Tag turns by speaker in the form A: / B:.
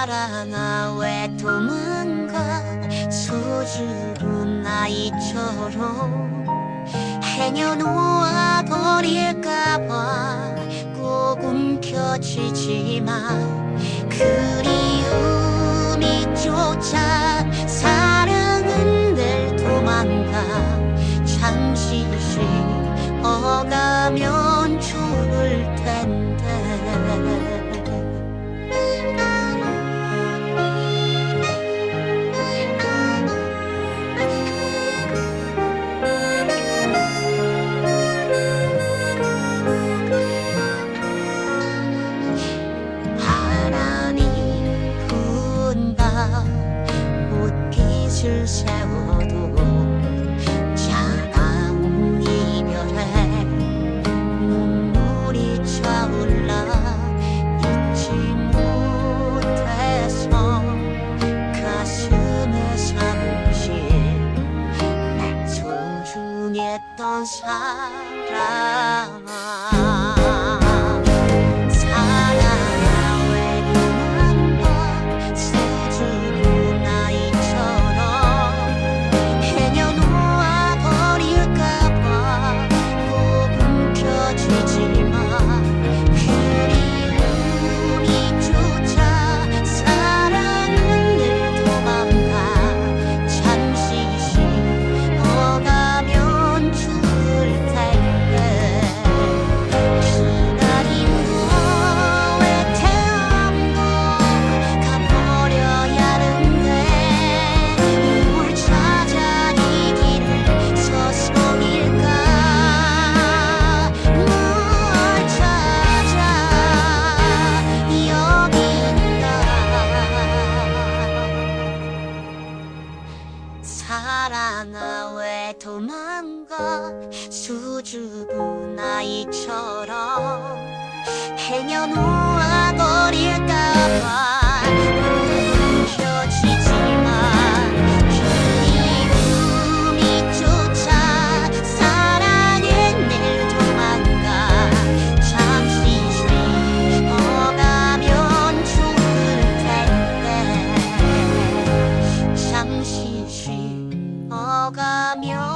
A: 사랑아 왜 도망가 수줍은 아이처럼 행여놓아 버릴까봐 꼭 움켜쥐지만 그리움이 쫓아 사랑은 늘 도망가 잠시 쉬어가면 소중했던 사람아 있잖아 왜 도망가? 수줍은 아이처럼 행여 놓아버릴까봐. 먹으며